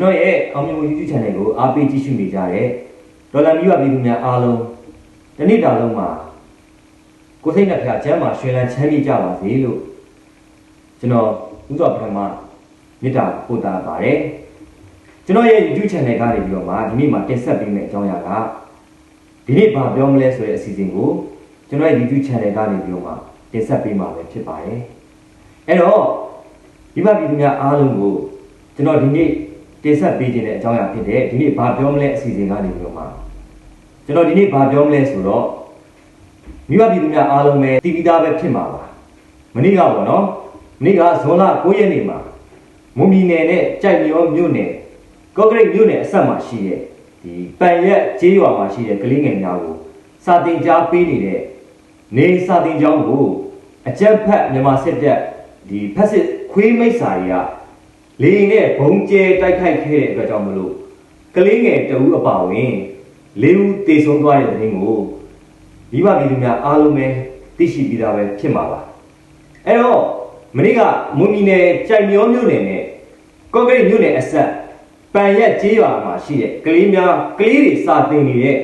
ကျွန်တော်ရဲ့အောင်မြင်မှု YouTube channel ကိုအားပေးကြည့်ရှုနေကြတဲ့ဒေါ်လာမျိုးပြည်သူများအားလုံးတစ်နေ့တာလုံးမှာကိုယ်စိတ်နှပြချမ်းမှာရွှင်လန်းချမ်းမြေ့ကြပါစေလို့ကျွန်တော်ဥစွာပထမမေတ္တာပို့တာပါတယ်ကျွန်တော်ရဲ့ YouTube channel ကနေပြီးတော့မှဒီနေ့မှာတင်ဆက်ပေးမယ့်အကြောင်းအရာကဒီနေ့ဘာပြောမလဲဆိုတဲ့အစီအစဉ်ကိုကျွန်တော်ရဲ့ YouTube channel ကနေပြီးတော့မှတင်ဆက်ပေးမှာပဲဖြစ်ပါတယ်အဲ့တော့ဒီမှာပြည်သူများအားလုံးကိုကျွန်တော်ဒီနေ့ တင်ဆက်ပေးခြင်းတဲ့အကြောင်းအရာဖြစ်တဲ့ဒီနေ့ဘာပြောမလဲအစီအစဉ်ကနေပြီးတော့မှကျွန်တော်ဒီနေ့ဘာပြောမလဲဆိုတော့မိဘပြည်သူများအားလုံးပဲတည်ပြီးသားပဲဖြစ်မှာပါမနေ့ကပေါ့နော်မနေ့ကဇွန်လ9ရက်နေ့မှာမွန်ပြည်နယ်နဲ့ကြိုက်မြောမြို့နယ်ကော့ကရိတ်မြို့နယ်အဆက်မှာရှိတဲ့ဒီပန်ရက်ကျေးရွာမှာရှိတဲ့ကလေးငယ်များကိုစာတင်ကြားပေးနေတဲ့နေစာတင်ကျောင်းကိုအကြက်ဖက်မြန်မာစစ်တပ်ဒီဖက်စစ်ခွေးမိတ်စာတွေက လေရင်နဲ့ဘုံကျဲတိုက်ခိုက်ခဲ့တဲ့အတွက်ကြောင့်မလို့ကလေးငယ်တဦးအပါဝင်လေးဦးတေဆုံးသွားတဲ့တဲ့င်းကိုမိဘပြည်သူများအားလုံးပဲသိရှိပြီးသားပဲဖြစ်မှာပါအဲ့တော့မနေ့ကမွန်ပြည်နယ်ကြိုက်မြောမြို့နယ်နဲ့ကော့ကရိတ်မြို့နယ်အဆက်ပန်ရက်ကျေးရွာမှာရှိတဲ့ကလေးများကလေးတွေစာသင်နေတဲ့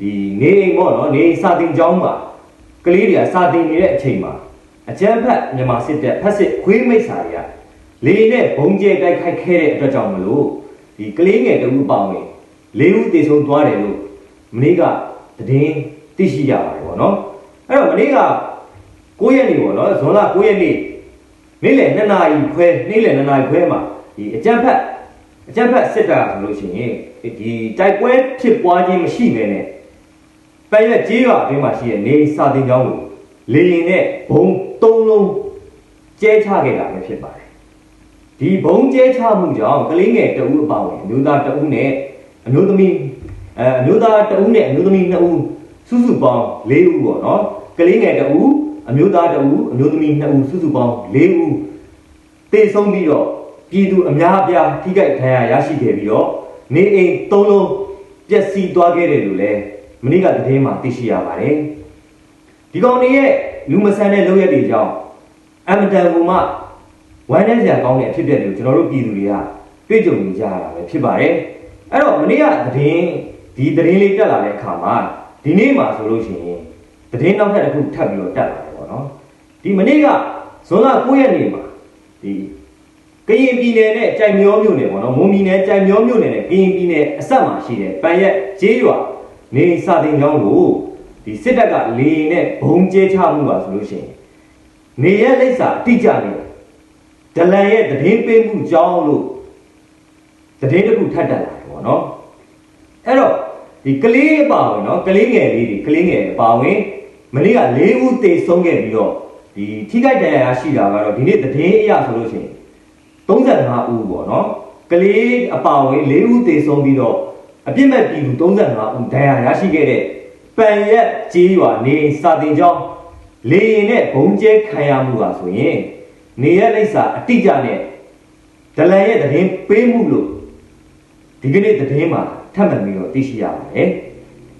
ဒီနေအိမ်ပေါ့နော်နေအိမ်စာသင်ကျောင်းမှာကလေးတွေကစာသင်နေတဲ့အချိန်မှာအကြမ်းဖက်မြန်မာစစ်တပ်ဖက်စစ်ခွေးမိတ်စာတွေက လေနဲ့ဘုံကျဲတိုက်ခိုက်ခဲ့တဲ့အတွက်ကြောင့်မလို့ဒီကလေးငယ်တဦးပေါင်းဝင်လေးဦးတေဆုံးသွားတယ်လို့မနေ့ကသတင်းသိရှိရပါတယ်ဗောနော်အဲ့တော့မနေ့က9ရက်နေ့ဗောနော်ဇွန်လ9ရက်နေ့နေ့လယ်2နာရီခွဲနေ့လယ်2နာရီခွဲမှာဒီအကြမ်းဖက်အကြမ်းဖက်စစ်တပ်ဆိုလို့ရှိရင်ဒီတိုက်ပွဲဖြစ်ပွားခြင်းမရှိဘဲနဲ့ပန်ရက်ကျေးရွာအတွင်းမှာရှိတဲ့နေစာတင်ကျောင်းကိုလေရင်နဲ့ဘုံ၃လုံးကျဲချခဲ့တာပဲဖြစ်ပါတယ် ဒီဘုံကျဲချမှုကြောင့်ကလေးငယ်တဦးအပါဝင်အမျိုးသားတဦးနဲ့အမျိုးသမီးအဲအမျိုးသားတဦးနဲ့အမျိုးသမီးနှစ်ဦးစုစုပေါင်း၄ဦးပေါ့နော်ကလေးငယ်တဦးအမျိုးသားတဦးအမျိုးသမီးနှစ်ဦးစုစုပေါင်း၄ဦးတေဆုံးပြီးတော့ပြည်သူအများအပြားထိခိုက်ဒဏ်ရာရရှိခဲ့ပြီးတော့နေအိမ်၃လုံးပျက်စီးသွားခဲ့တယ်လို့လည်းမနေ့ကသတင်းမှာသိရှိရပါတယ်ဒီကောင်တွေရဲ့လူမဆန်တဲ့လုပ်ရက်တွေကြောင့်အမတန်ကူမှ ဝမ်းနည်းစရာကောင်းတဲ့အဖြစ်အပျက်တွေကိုကျွန်တော်တို့ပြည်သူတွေကတွေ့ကြုံနေကြရတာပဲဖြစ်ပါတယ်အဲ့တော့မနေ့ကသတင်းဒီသတင်းလေးတက်လာတဲ့အခါမှာဒီနေ့မှာဆိုလို့ရှိရင်သတင်းနောက်ထပ်တစ်ခုထပ်ပြီးတော့တက်လာတယ်ပေါ့နော်ဒီမနေ့ကဇွန်လ9ရက်နေ့မှာဒီကရင်ပြည်နယ်နဲ့ကြိုင်မျောမြို့နယ်ပေါ့နော်မွန်ပြည်နယ်ကြိုင်မျောမြို့နယ်နဲ့ကရင်ပြည်နယ်အဆက်မှာရှိတဲ့ပန်ရက်ကျေးရွာနေစာတင်ကျောင်းကိုဒီစစ်တပ်ကလေရင်နဲ့ဘုံကျဲချမှုပါဆိုလို့ရှိရင်နေရလိပ်စာအတိအကျနဲ့ ဒလန်ရဲ့သတင်းပေးမှုကြောင်းလို့သတင်းတစ်ခုထပ်တက်လာတယ်ပေါ့နော်အဲ့တော့ဒီကလေးအပါဝင်နော်ကလေးငယ်လေးတွေကလေးငယ်အပါဝင်မနေ့က၄ဦးတေဆုံးခဲ့ပြီးတော့ဒီထိခိုက်ဒဏ်ရာရရှိတာကတော့ဒီနေ့သတင်းအရဆိုလို့ရှိရင်35ဦးပေါ့နော်ကလေးအပါဝင်၄ဦးတေဆုံးပြီးတော့အပြစ်မဲ့ပြည်သူ35ဦးဒဏ်ရာရရှိခဲ့တဲ့ပန်ရက်ကျေးရွာနေစာတင်ကျောင်းလေရင်နဲ့ဘုံကျဲခံရမှုပါဆိုရင် နေရလိပ်စာအတိအကျနဲ့ဒလန်ရဲ့သတင်းပေးမှုလို့ဒီကနေ့သတင်းမှာထပ်မံပြီးတော့သိရှိရပါတယ်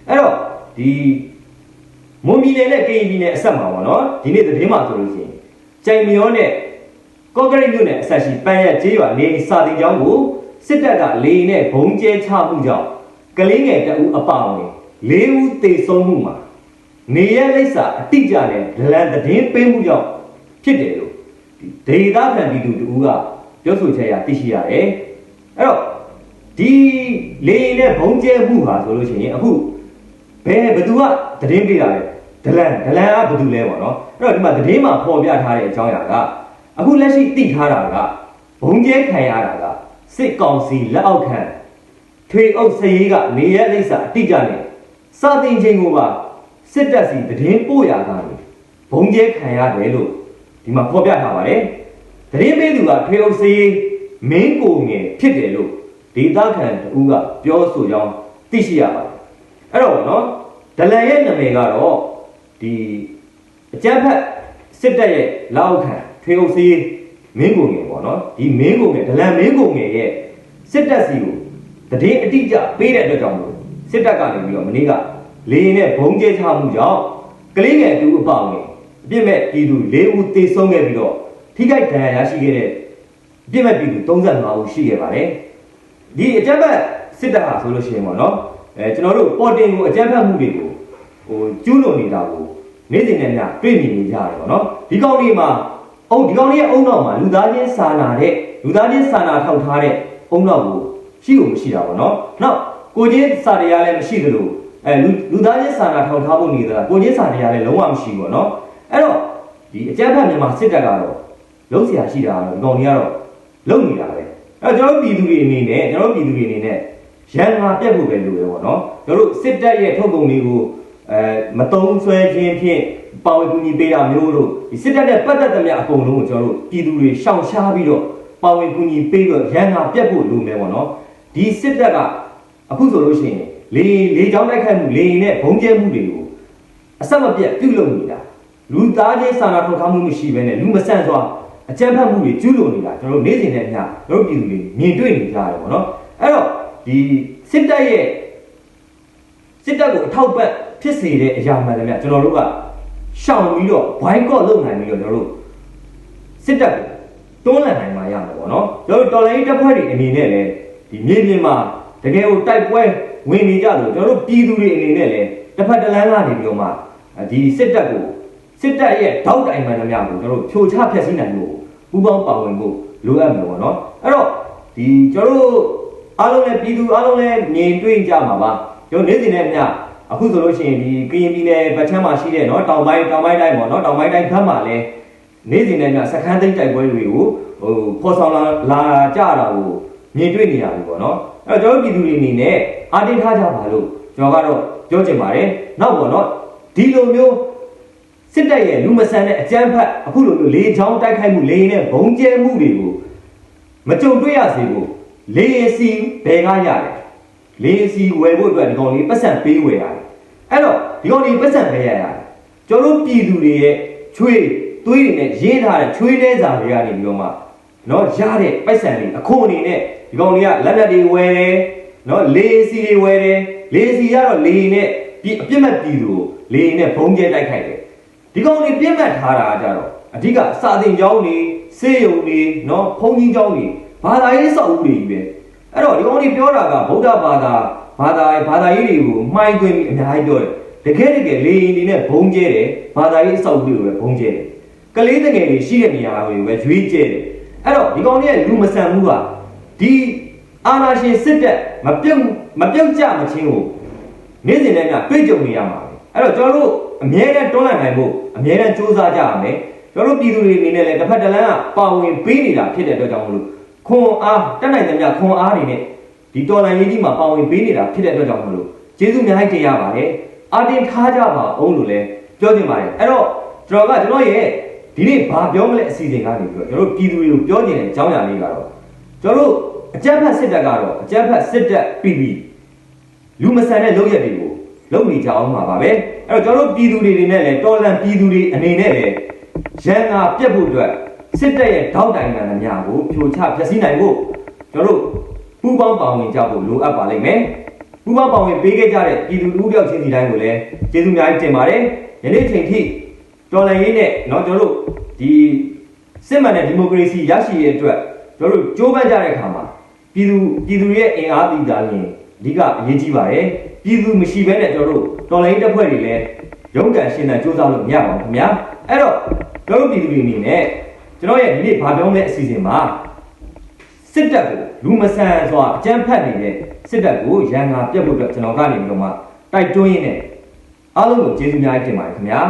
အဲ့တော့ဒီမွန်ပြည်နယ်နဲ့ကရင်ပြည်နယ်အဆက်မှာပေါ့နော်ဒီနေ့သတင်းမှာဆိုလို့ရှိရင်ကြိုင်မြောနဲ့ကော့ကရိတ်မြို့နယ်အဆက်ရှိပန်းရက်ကျေးရွာနေစာတင်ကျောင်းကိုစစ်တပ်ကလေနဲ့ဘုံကျဲချမှုကြောင့်ကလေးငယ်တအူအပါဝင်၄ဦးသေဆုံးမှုမှာနေရလိပ်စာအတိအကျနဲ့ဒလန်သတင်းပေးမှုကြောင့်ဖြစ်တယ်လို့ ဒီဒေတာခံပြည်သူတူကပြောဆိုချက်ရသိရှိရတယ်အဲ့တော့ဒီလေရင်နဲ့ဘုံကျဲမှုဟာဆိုလို့ရှိရင်အခုဘယ်ဘသူကသတင်းပေးတာလဲဒလန်ဒလန်ကဘသူလဲပေါ့နော်အဲ့တော့ဒီမှာသတင်းမှာပေါ်ပြထားတဲ့အကြောင်းအရာကအခုလက်ရှိသိထားတာကဘုံကျဲခံရတာကစစ်ကောင်စီလက်အောက်ခံထွေအုပ်စရေးကနေရလိမ့်စာအတိအကျနဲ့စတင်ချိန်ကိုပါစစ်တပ်စီသတင်းပို့ရတာလေဘုံကျဲခံရတယ်လို့ ဒီမှာဖော်ပြထားပါတယ်။သတင်းပေးသူကထွေအုပ်စေးမင်းကိုငယ်ဖြစ်တယ်လို့ဒေတာခန်တူကပြောဆိုကြောင်းသိရှိရပါတယ်။အဲ့တော့ဗောနော်ဒလန်ရဲ့နာမည်ကတော့ဒီအကြမ်းဖက်စစ်တပ်ရဲ့လောက်ခံထွေအုပ်စေးမင်းကိုငယ်ပေါ့နော်ဒီမင်းကိုငယ်ဒလန်မင်းကိုငယ်ရဲ့စစ်တပ်စီကိုတည်င်းအတိအကျပေးတဲ့အတွက်ကြောင့်မို့စစ်တပ်ကနေပြီးတော့မနေ့ကလေရင်နဲ့ဘုံကျဲချမှုကြောင့်ကလေးငယ်တူအပေါ့ဝင် အပြစ်မဲ့ပြည်သူ၄ဦးသေဆုံးခဲ့ပြီးတော့ထိခိုက်ဒဏ်ရာရရှိခဲ့တဲ့အပြစ်မဲ့ပြည်သူ35ဦးရှိခဲ့ပါတယ်ဒီအကြမ်းဖက်စစ်တပ်ဟာဆိုလို့ရှိရင်ပေါ့နော်အဲကျွန်တော်တို့ပေါ်တင်ကိုအကြမ်းဖက်မှုတွေကိုဟိုကျူးလွန်နေတာကိုနေ့စဉ်နဲ့ညတွေ့မြင်နေကြရတယ်ပေါ့နော်ဒီကောင်လေးမှာအုံဒီကောင်လေးရဲ့အုံနောက်မှာလူသားချင်းစာနာတဲ့လူသားချင်းစာနာထောက်ထားတဲ့အုံနောက်ကိုရှိကိုမရှိတာပေါ့နော်နောက်ကိုချင်းစာတရားလည်းမရှိသလိုအဲလူလူသားချင်းစာနာထောက်ထားဖို့နေသလားကိုချင်းစာတရားလည်းလုံးဝမရှိဘူးပေါ့နော် အဲ့တော့ဒီအကြမ်းဖက်မြန်မာစစ်တပ်ကတော့လုံးစရာရှိတာကတော့ဒီကောင်တွေကတော့လုံနေတာပဲအဲ့တော့ကျွန်တော်ပြည်သူတွေအနေနဲ့ကျွန်တော်ပြည်သူတွေအနေနဲ့ရန်ငါပြတ်ဖို့ပဲလိုတယ်ပေါ့နော်ကျွန်တော်စစ်တပ်ရဲ့ထုတ်ကုန်တွေကိုအဲမတုံးဆွဲခြင်းဖြင့်ပါဝင်ကူညီပေးတာမျိုးတို့ဒီစစ်တပ်နဲ့ပတ်သက်သမျှအကုန်လုံးကိုကျွန်တော်တို့ပြည်သူတွေရှောင်ရှားပြီးတော့ပါဝင်ကူညီပေးတော့ရန်ငါပြတ်ဖို့လိုမယ်ပေါ့နော်ဒီစစ်တပ်ကအခုဆိုလို့ရှိရင်လေလေကြောင်းတိုက်ခိုက်မှုလေနဲ့ဘုံကျဲမှုတွေကိုအဆက်မပြတ်ပြုလုပ်နေတာ လူသားချင်းစာနာထောက်ထားမှုမရှိဘဲနဲ့လူမဆန့်စွာအကြမ်းဖက်မှုတွေကျူးလွန်နေတာကျွန်တော်တို့နေ့စဉ်နဲ့အမျှကျွန်တော်တို့ပြည်သူတွေမြင်တွေ့နေကြရတယ်ပေါ့နော်အဲ့တော့ဒီစစ်တပ်ရဲ့စစ်တပ်ကိုအထောက်ပံ့ဖြစ်စေတဲ့အရာမှန်တယ်မြတ်ကျွန်တော်တို့ကရှောင်ပြီးတော့ဘိုင်းကော့လုပ်နိုင်ပြီးတော့ကျွန်တော်တို့စစ်တပ်ကိုတွန်းလှန်နိုင်မှာရမှာပေါ့နော်ကျွန်တော်တို့တော်လိုင်းတပ်ဖွဲ့တွေအနေနဲ့လည်းဒီမြေပြင်မှာတကယ်ကိုတိုက်ပွဲဝင်နေကြတယ်ကျွန်တော်တို့ပြည်သူတွေအနေနဲ့လည်းတစ်ဖက်တစ်လမ်းကနေပြီးတော့မှဒီစစ်တပ်ကို စစ်တပ်ရဲ့ထောက်တိုင်မှန်သမျှကိုကျွန်တော်တို့ဖြိုချဖျက်ဆီးနိုင်ဖို့ပူးပေါင်းပါဝင်ဖို့လိုအပ်မှာပေါ့နော်အဲ့တော့ဒီကျွန်တော်တို့အားလုံးလည်းပြည်သူအားလုံးလည်းမြင်တွေ့ကြမှာပါကျွန်တော်နေ့စဉ်နဲ့အမျှအခုဆိုလို့ရှိရင်ဒီကရင်ပြည်နယ်ဗတ်ချမ်းမှာရှိတဲ့နော်တောင်ပိုင်းတောင်ပိုင်းတိုင်းပေါ့နော်တောင်ပိုင်းတိုင်းဘက်မှာလည်းနေ့စဉ်နဲ့အမျှစခန်းသိမ်းတိုက်ပွဲတွေကိုဟိုပေါ်ဆောင်လာလာကြတာကိုမြင်တွေ့နေရပြီပေါ့နော်အဲ့တော့ကျွန်တော်ပြည်သူတွေအနေနဲ့အားတင်းထားကြပါလို့ကျွန်တော်ကတော့ပြောချင်ပါတယ်နောက်ပေါ့နော်ဒီလိုမျိုး စစ်တပ်ရဲ့လူမဆန်တဲ့အကြမ်းဖက်အခုလိုမျိုးလေချောင်းတိုက်ခိုက်မှုလေရင်နဲ့ဘုံကျဲမှုတွေကိုမကြုံတွေ့ရစေဖို့လေရင်စီဘယ်ကရတယ်လေရင်စီဝယ်ဖို့အတွက်ဒီကောင်လေးပတ်စံပေးဝယ်ရတယ်အဲ့တော့ဒီကောင်လေးပတ်စံပေးရရတယ်ကျွန်တော်တို့ပြည်သူတွေရဲ့ချွေးသွေးတွေနဲ့ရေးထားတဲ့ချွေးလဲစာတွေကနေပြီးတော့မှနော်ရတဲ့ပိုက်ဆံတွေအခုအနေနဲ့ဒီကောင်လေးကလက်လက်တွေဝယ်တယ်နော်လေရင်စီတွေဝယ်တယ်လေရင်စီကတော့လေရင်နဲ့ပြည်အပြစ်မဲ့ပြည်သူကိုလေရင်နဲ့ဘုံကျဲတိုက်ခိုက်တယ် ဒီကောင်တွေပြည့်မှတ်ထားတာကြတော့အဓိကစာသင်ကျောင်းတွေစေယုံတွေနော်ဘုန်းကြီးကျောင်းတွေဘာသာရေးစောက်ဦးတွေကြီးပဲအဲ့တော့ဒီကောင်တွေပြောတာကဗုဒ္ဓဘာသာဘာသာဘာသာရေးတွေကိုမှိုင်းသွင်းပြီးအများကြီးပြောတယ်တကယ်တကယ်လေရင်တွေနဲ့ဘုံကျဲတယ်ဘာသာရေးစောက်ဦးတွေကိုပဲဘုံကျဲတယ်ကလေးတငယ်တွေရှိတဲ့နေရာတွေကိုပဲရွေးကျဲတယ်အဲ့တော့ဒီကောင်တွေရဲ့လူမဆန်မှုကဒီအာနာရှင်စစ်တပ်မပြုတ်မပြုတ်ကြမချင်းကိုနေ့စဉ်နဲ့ကတွေ့ကြုံနေရမှာပဲအဲ့တော့ကျွန်တော်တို့ အမြဲတမ်းတွန်းလှန်နိုင်ဖို့အမြဲတမ်းစူးစမ်းကြရမယ်ကျွန်တော်တို့ပြည်သူတွေအနေနဲ့လည်းတစ်ဖက်တစ်လမ်းကပါဝင်ပေးနေတာဖြစ်တဲ့အတွက်ကြောင့်မလို့ခွန်အားတက်နိုင်သမျှခွန်အားတွေနဲ့ဒီတော်လိုင်းရေးကြီးမှာပါဝင်ပေးနေတာဖြစ်တဲ့အတွက်ကြောင့်မလို့ကျေးဇူးများကြီးတင်ရပါတယ်အာတင်ထားကြပါအောင်လို့လည်းပြောချင်ပါတယ်အဲ့တော့ကျွန်တော်ကကျွန်တော်ရဲ့ဒီနေ့ဘာပြောမလဲအစီအစဉ်ကနေပြီးတော့ကျွန်တော်တို့ပြည်သူတွေကိုပြောချင်တဲ့အကြောင်းအရာလေးကတော့ကျွန်တော်တို့အကြမ်းဖက်စစ်တပ်ကတော့အကြမ်းဖက်စစ်တပ်ပြည်ပြီးလူမဆန်တဲ့လုပ်ရက်တွေကိုလုပ်နေကြအောင်ပါပါပဲ အဲ့တော့ကျွန်တော်တို့ပြည်သူတွေတွေနဲ့လည်းတော်လန်ပြည်သူတွေအနေနဲ့လည်းရန်ငါပြတ်ဖို့အတွက်စစ်တပ်ရဲ့ထောက်တိုင်ခံသမျှကိုဖြိုချဖျက်ဆီးနိုင်ဖို့ကျွန်တော်တို့ပူးပေါင်းပါဝင်ကြဖို့လိုအပ်ပါလိမ့်မယ်ပူးပေါင်းပါဝင်ပေးခဲ့ကြတဲ့ပြည်သူလူထုတယောက်ချင်းစီတိုင်းကိုလည်းကျေးဇူးများကြီးတင်ပါတယ်ယနေ့ချိန်ထိတော်လန်ရေးနဲ့เนาะကျွန်တော်တို့ဒီစစ်မှန်တဲ့ဒီမိုကရေစီရရှိရေးအတွက်ကျွန်တော်တို့ကြိုးပမ်းကြတဲ့အခါမှာ ပြည်သူပြည်သူရဲ့အင်အားပြည်သားရင်အဓိကအရေးကြီးပါတယ် ပြည်သူမရှိဘဲနဲ့ကျွန်တော်တို့တော်လိုင်းတပ်ဖွဲ့တွေလည်းရုန်းကန်ရှင်းတဲ့စူးစမ်းလို့မရပါဘူးခင်ဗျာအဲ့တော့ကျွန်တော်တို့ပြည်သူတွေအနေနဲ့ကျွန်တော်ရဲ့ဒီနေ့ဗာပြောမယ့်အစီအစဉ်မှာစစ်တပ်ကိုလူမဆန်စွာအကြမ်းဖက်နေတဲ့စစ်တပ်ကိုရန်ငါပြတ်ဖို့အတွက်ကျွန်တော်ကနေပြီးတော့မှတိုက်တွန်းရင်းနဲ့အားလုံးကိုကျေးဇူးများကြီးတင်ပါတယ်ခင်ဗျာ